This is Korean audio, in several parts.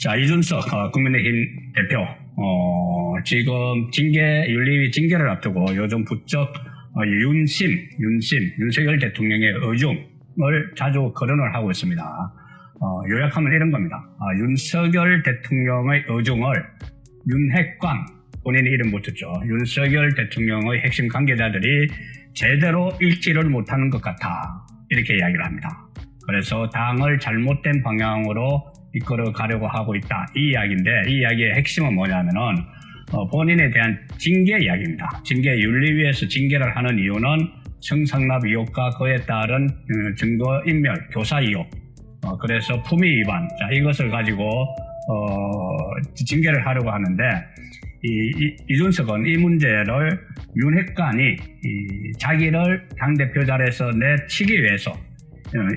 자, 이준석 어, 국민의힘 대표, 어, 지금 징계, 윤리위 징계를 앞두고 요즘 부쩍 어, 윤심, 윤심, 윤석열 대통령의 의중을 자주 거론을 하고 있습니다. 어, 요약하면 이런 겁니다. 아, 윤석열 대통령의 의중을 윤핵관, 본인이 이름 붙였죠. 윤석열 대통령의 핵심 관계자들이 제대로 읽지를 못하는 것 같아. 이렇게 이야기를 합니다. 그래서 당을 잘못된 방향으로 이끌어 가려고 하고 있다. 이 이야기인데 이 이야기의 핵심은 뭐냐면은 어, 본인에 대한 징계 이야기입니다. 징계 윤리위에서 징계를 하는 이유는 성상납 의혹과 그에 따른 어, 증거 인멸, 교사 의혹. 어, 그래서 품위 위반. 자, 이것을 가지고 어, 징계를 하려고 하는데 이, 이, 준석은 이 문제를 윤핵관이 이, 자기를 당대표 자리에서 내치기 위해서 어,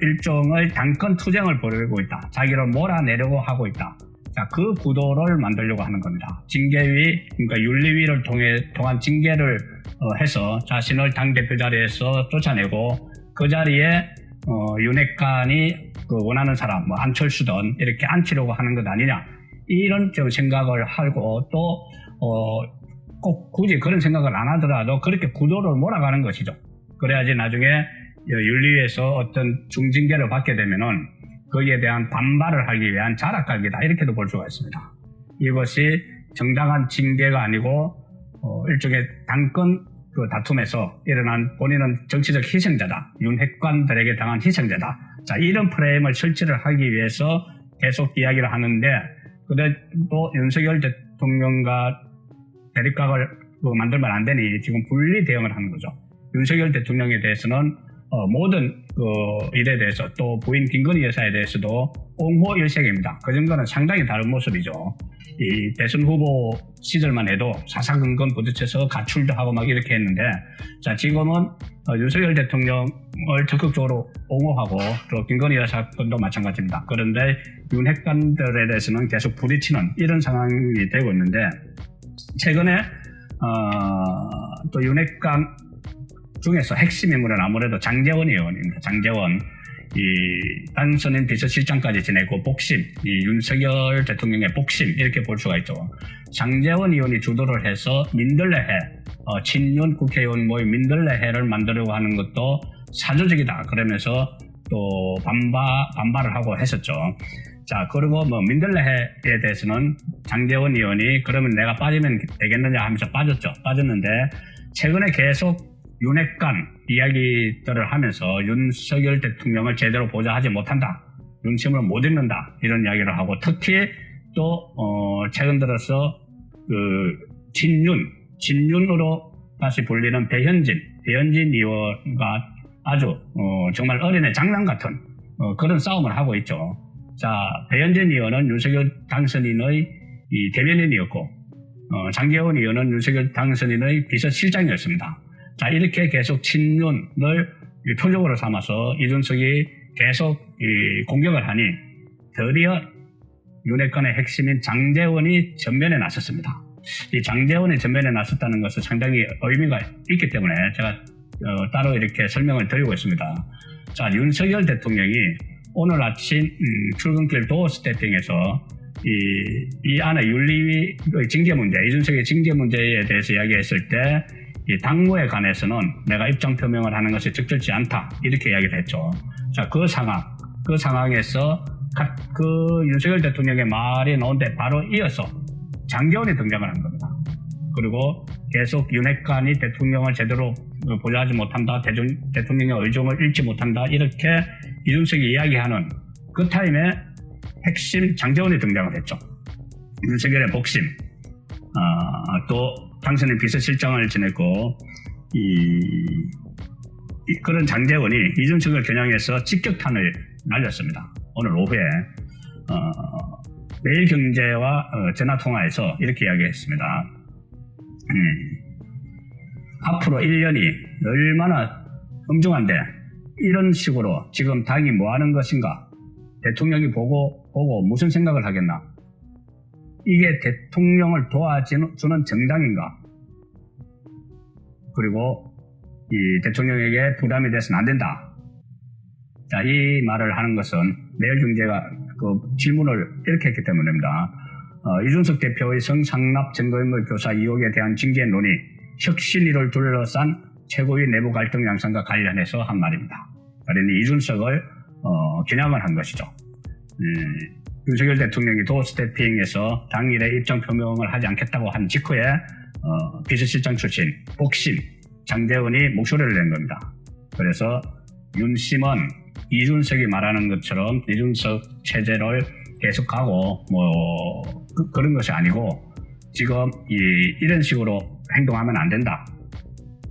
일종의 당권 투쟁을 벌이고 있다. 자기를 몰아내려고 하고 있다. 자, 그 구도를 만들려고 하는 겁니다. 징계위, 그러니까 윤리위를 통해, 통한 징계를 어, 해서 자신을 당대표 자리에서 쫓아내고 그 자리에 어, 윤핵관이 그 원하는 사람, 뭐 안철수든 이렇게 앉히려고 하는 것 아니냐. 이런 좀 생각을 하고 또, 어, 꼭 굳이 그런 생각을 안 하더라도 그렇게 구도를 몰아가는 것이죠. 그래야지 나중에 윤리위에서 어떤 중징계를 받게 되면은 거기에 대한 반발을 하기 위한 자락각이다. 이렇게도 볼 수가 있습니다. 이것이 정당한 징계가 아니고 어, 일종의 당권 그 다툼에서 일어난 본인은 정치적 희생자다. 윤핵관들에게 당한 희생자다. 자, 이런 프레임을 설치를 하기 위해서 계속 이야기를 하는데, 근데 또 윤석열 대통령과 대립각을 그 만들면 안 되니 지금 분리 대응을 하는 거죠. 윤석열 대통령에 대해서는 어, 모든 그 일에 대해서 또 부인 김건희 여사에 대해서도 옹호 일색입니다. 그 정도는 상당히 다른 모습이죠. 이 대선 후보 시절만 해도 사사건건 부딪혀서 가출도 하고 막 이렇게 했는데 자 지금은 어, 윤석열 대통령을 적극적으로 옹호하고 또 김건희 여사 건도 마찬가지입니다. 그런데 윤핵관들에 대해서는 계속 부딪히는 이런 상황이 되고 있는데 최근에 어, 또 윤핵관 중에서 핵심 인물은 아무래도 장재원 의원입니다. 장재원. 이 당선인 비서실장까지 지내고 복심, 이 윤석열 대통령의 복심 이렇게 볼 수가 있죠. 장재원 의원이 주도를 해서 민들레회, 어, 친윤 국회의원 모임 민들레회를 만들려고 하는 것도 사조적이다. 그러면서 또 반바, 반발을 하고 했었죠. 자, 그리고 뭐 민들레회에 대해서는 장재원 의원이 그러면 내가 빠지면 되겠느냐 하면서 빠졌죠. 빠졌는데 최근에 계속 윤핵관 이야기들을 하면서 윤석열 대통령을 제대로 보좌하지 못한다. 윤심을 못 읽는다. 이런 이야기를 하고 특히 또 어, 최근 들어서 그 친윤, 친윤으로 다시 불리는 배현진, 배현진 의원과 아주 어, 정말 어린애 장난 같은 어, 그런 싸움을 하고 있죠. 자, 배현진 의원은 윤석열 당선인의 이 대변인이었고 어, 장재원 의원은 윤석열 당선인의 비서실장이었습니다. 자, 이렇게 계속 친윤을 표적으로 삼아서 이준석이 계속 공격을 하니 드디어 윤핵관의 핵심인 장재원이 전면에 나섰습니다. 이 장재원이 전면에 나섰다는 것은 상당히 의미가 있기 때문에 제가 어, 따로 이렇게 설명을 드리고 있습니다. 자, 윤석열 대통령이 오늘 아침 음, 출근길 도어 스태핑에서 이, 이 안에 윤리위 징계 문제, 이준석의 징계 문제에 대해서 이야기했을 때 이 당무에 관해서는 내가 입장 표명을 하는 것이 적절치 않다 이렇게 이야기를 했죠. 자, 그 상황, 그 상황에서 그 윤석열 대통령의 말이 나온데 바로 이어서 장기원이 등장을 한 겁니다. 그리고 계속 윤핵관이 대통령을 제대로 보좌하지 못한다, 대중, 대통령의 의중을 읽지 못한다 이렇게 이준석이 이야기하는 그 타임에 핵심 장재원이 등장을 했죠. 윤석열의 복심, 어, 또 당선인 비서실장을 지냈고 이, 이 그런 장재원이 이준석을 겨냥해서 직격탄을 날렸습니다. 오늘 오후에 어, 매일경제와 어, 전화 통화에서 이렇게 이야기했습니다. 음, 앞으로 1년이 얼마나 엄중한데 이런 식으로 지금 당이 뭐 하는 것인가 대통령이 보고 보고 무슨 생각을 하겠나 이게 대통령을 도와주는 정당인가? 그리고 이 대통령에게 부담이 돼서는 안 된다. 자, 이 말을 하는 것은 매일경제가 그그 질문을 이렇게 했기 때문입니다. 어, 이준석 대표의 성상납 증거인물 교사 의혹에 대한 징계 논의, 혁신위를 둘러싼 최고위 내부 갈등 양상과 관련해서 한 말입니다. 그러니 이준석을 어, 겨냥을 한 것이죠. 음, 윤석열 대통령이 도스태핑에서 당일에 입장 표명을 하지 않겠다고 한 직후에 어, 비서실장 출신 복심 장재원이 목소리를 낸 겁니다. 그래서 윤심은 이준석이 말하는 것처럼 이준석 체제를 계속하고 뭐 그, 런 것이 아니고 지금 이, 이런 식으로 행동하면 안 된다.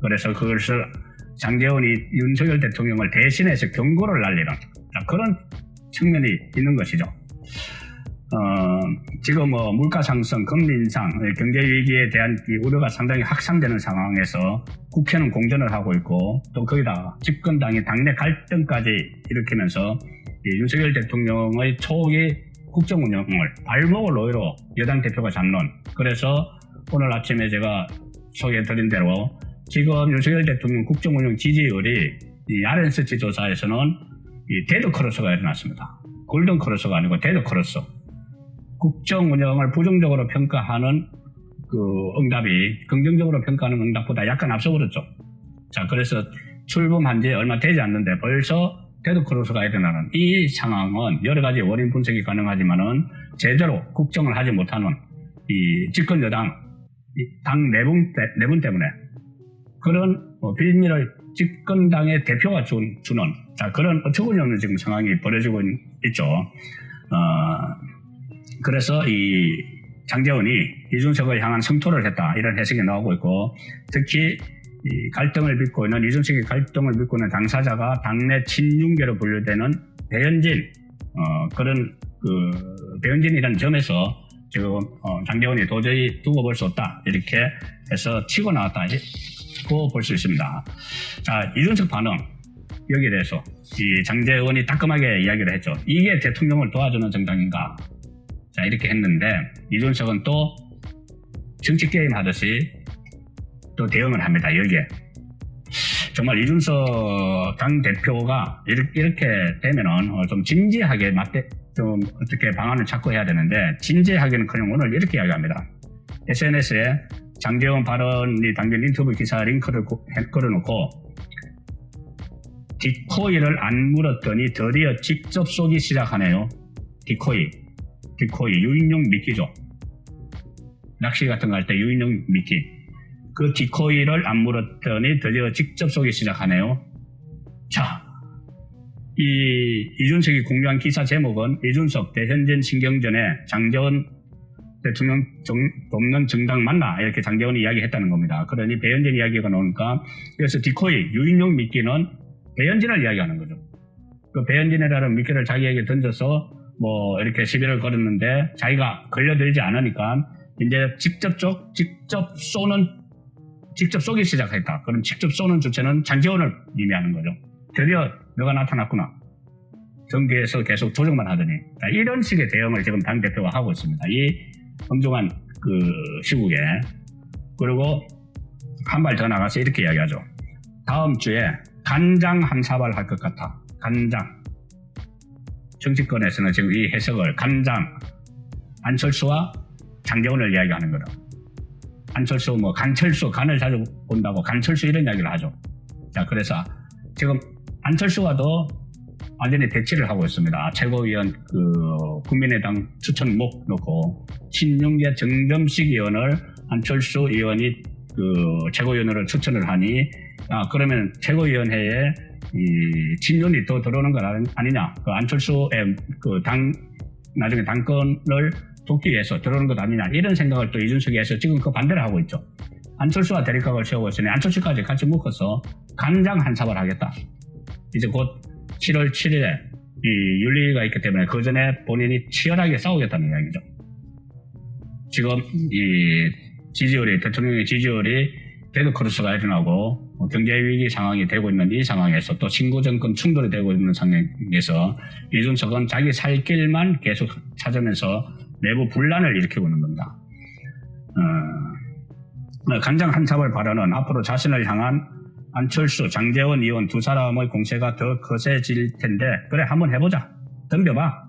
그래서 그것을 장재원이 윤석열 대통령을 대신해서 경고를 날리는 그런 측면이 있는 것이죠. 어, 지금 뭐 물가 상승, 금리 인상, 경제 위기에 대한 이 우려가 상당히 확산되는 상황에서 국회는 공전을 하고 있고 또 거기다 집권당이 당내 갈등까지 일으키면서 이 윤석열 대통령의 초기 국정 운영을 발목을 오히려 여당 대표가 잡는 그래서 오늘 아침에 제가 소개해드린 대로 지금 윤석열 대통령 국정 운영 지지율이 이 RNS 지조사에서는 이 데드 크로스가 일어났습니다. 골든 크로스가 아니고 데드 크로스. 국정 운영을 부정적으로 평가하는 그 응답이 긍정적으로 평가하는 응답보다 약간 앞서버렸죠. 자, 그래서 출범한 지 얼마 되지 않는데 벌써 데드 크로스가 일어나는 이 상황은 여러 가지 원인 분석이 가능하지만은 제대로 국정을 하지 못하는 이 집권 여당 당 내분, 내분 때문에 그런 뭐 빌미를 집권당의 대표가 준, 주는 자, 그런 어처구니없는 지금 상황이 벌어지고 있죠. 어, 그래서 이 장재원이 이준석을 향한 성토를 했다 이런 해석이 나오고 있고 특히 이 갈등을 빚고 있는 이준석의 갈등을 빚고 있는 당사자가 당내 친윤계로 분류되는 배현진 어, 그런 그 배현진이라는 점에서 지금 어, 장재원이 도저히 두고 볼 수 없다 이렇게 해서 치고 나왔다고 볼 수 있습니다. 자 이준석 반응 여기에 대해서 이 장재원이 따끔하게 이야기를 했죠. 이게 대통령을 도와주는 정당인가? 자, 이렇게 했는데, 이준석은 또 정치 게임 하듯이 또 대응을 합니다, 여기에. 정말 이준석 당 대표가 이렇게 되면은 어, 좀 진지하게 맞대, 좀 어떻게 방안을 찾고 해야 되는데, 진지하게는 그냥 오늘 이렇게 이야기합니다. SNS에 장재원 발언이 담긴 인터뷰 기사 링크를 걸어놓고, 디코이를 안 물었더니 드디어 직접 쏘기 시작하네요. 디코이. 디코이. 유인용 미끼죠. 낚시 같은 거 할 때 유인용 미끼. 그 디코이를 안 물었더니 드디어 직접 쏘기 시작하네요. 자, 이 이준석이 공유한 기사 제목은 이준석 대현진 신경전에 장재원 대통령 정, 돕는 정당 맞나 이렇게 장재원이 이야기했다는 겁니다. 그러니 배현진 이야기가 나오니까 그래서 디코이 유인용 미끼는 배현진을 이야기하는 거죠. 그 배현진이라는 미끼를 자기에게 던져서 뭐 이렇게 시비를 걸었는데 자기가 걸려들지 않으니까 이제 직접적 직접 쏘는 직접 쏘기 시작했다. 그럼 직접 쏘는 주체는 장재원을 의미하는 거죠. 드디어 너가 나타났구나. 정계에서 계속 조정만 하더니 자, 이런 식의 대응을 지금 당 대표가 하고 있습니다. 이 엄중한 그 시국에 그리고 한 발 더 나가서 이렇게 이야기하죠. 다음 주에 간장 한 사발 할 것 같아. 간장. 정치권에서는 지금 이 해석을 간장, 안철수와 장재원을 이야기하는 거다. 안철수, 뭐, 간철수, 간을 자주 본다고 간철수 이런 이야기를 하죠. 자, 그래서 지금 안철수와도 완전히 대치를 하고 있습니다. 최고위원, 그, 국민의당 추천목 놓고, 친윤계 정점식 의원을 안철수 의원이 그 최고위원으로 추천을 하니 아, 그러면 최고위원회에 이 친윤이 또 들어오는 건 아니냐. 그 안철수의 그 당, 나중에 당권을 돕기 위해서 들어오는 것 아니냐. 이런 생각을 또 이준석이 해서 지금 그 반대를 하고 있죠. 안철수와 대립각을 세우고 있으니 안철수까지 같이 묶어서 간장 한 사발 하겠다. 이제 곧 7월 7일에 이 윤리가 있기 때문에 그 전에 본인이 치열하게 싸우겠다는 이야기죠. 지금 이 지지율이, 대통령의 지지율이 데드크로스가 일어나고 뭐 경제 위기 상황이 되고 있는 이 상황에서 또 신구 정권 충돌이 되고 있는 상황에서 이준석은 자기 살 길만 계속 찾으면서 내부 분란을 일으키고 있는 겁니다. 어, 간장 한 사발 발언은 앞으로 자신을 향한 안철수, 장재원 의원 두 사람의 공세가 더 거세질 텐데 그래 한번 해보자. 덤벼봐.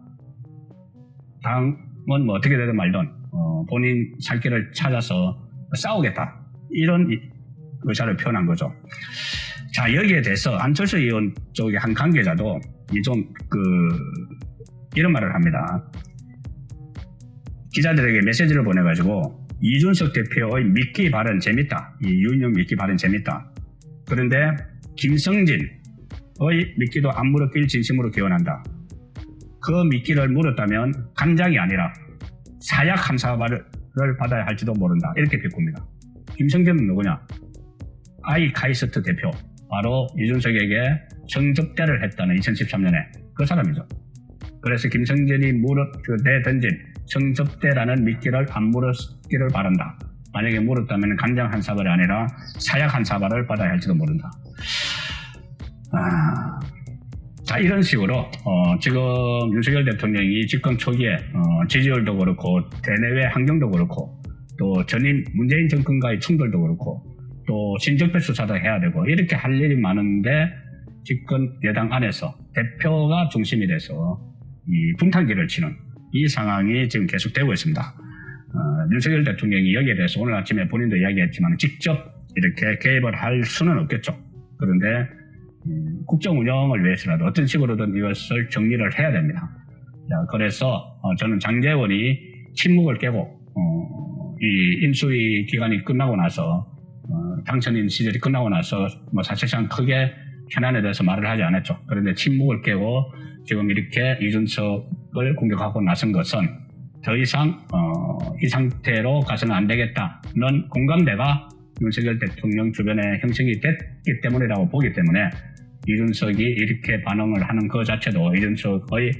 당은 뭐 어떻게 되든 말든 어, 본인 살 길을 찾아서 싸우겠다 이런 이- 의사를 표현한 거죠. 자 여기에 대해서 안철수 의원 쪽의 한 관계자도 이좀 그 이런 말을 합니다. 기자들에게 메시지를 보내가지고 이준석 대표의 미끼 발언 재밌다. 이 윤영 미끼 발언 재밌다. 그런데 김성진의 미끼도 안 물었길 진심으로 기원한다. 그 미끼를 물었다면 간장이 아니라 사약 한 사발을 받아야 할지도 모른다. 이렇게 비꼽니다. 김성진은 누구냐? 아이 카이스트 대표. 바로 이준석에게 성접대를 했다는 2013년에 그 사람이죠. 그래서 김성진이 물어 그 내던진 성접대라는 미끼를 안 물었기를 바란다. 만약에 물었다면 간장 한 사발이 아니라 사약 한 사발을 받아야 할지도 모른다. 아, 자 이런 식으로 어, 지금 윤석열 대통령이 집권 초기에 어, 지지율도 그렇고 대내외 환경도 그렇고 또 전임 문재인 정권과의 충돌도 그렇고 또 신적 배 수사도 해야 되고 이렇게 할 일이 많은데 집권 여당 안에서 대표가 중심이 돼서 이 분탕기를 치는 이 상황이 지금 계속되고 있습니다. 어, 윤석열 대통령이 여기에 대해서 오늘 아침에 본인도 이야기했지만 직접 이렇게 개입을 할 수는 없겠죠. 그런데 음, 국정 운영을 위해서라도 어떤 식으로든 이것을 정리를 해야 됩니다. 자, 그래서 어, 저는 장재원이 침묵을 깨고 어, 이 인수위 기간이 끝나고 나서 어, 당선인 시절이 끝나고 나서 뭐 사실상 크게 현안에 대해서 말을 하지 않았죠. 그런데 침묵을 깨고 지금 이렇게 이준석을 공격하고 나선 것은 더 이상 어, 이 상태로 가서는 안 되겠다는 공감대가 윤석열 대통령 주변에 형성이 됐기 때문이라고 보기 때문에 이준석이 이렇게 반응을 하는 그 자체도 이준석의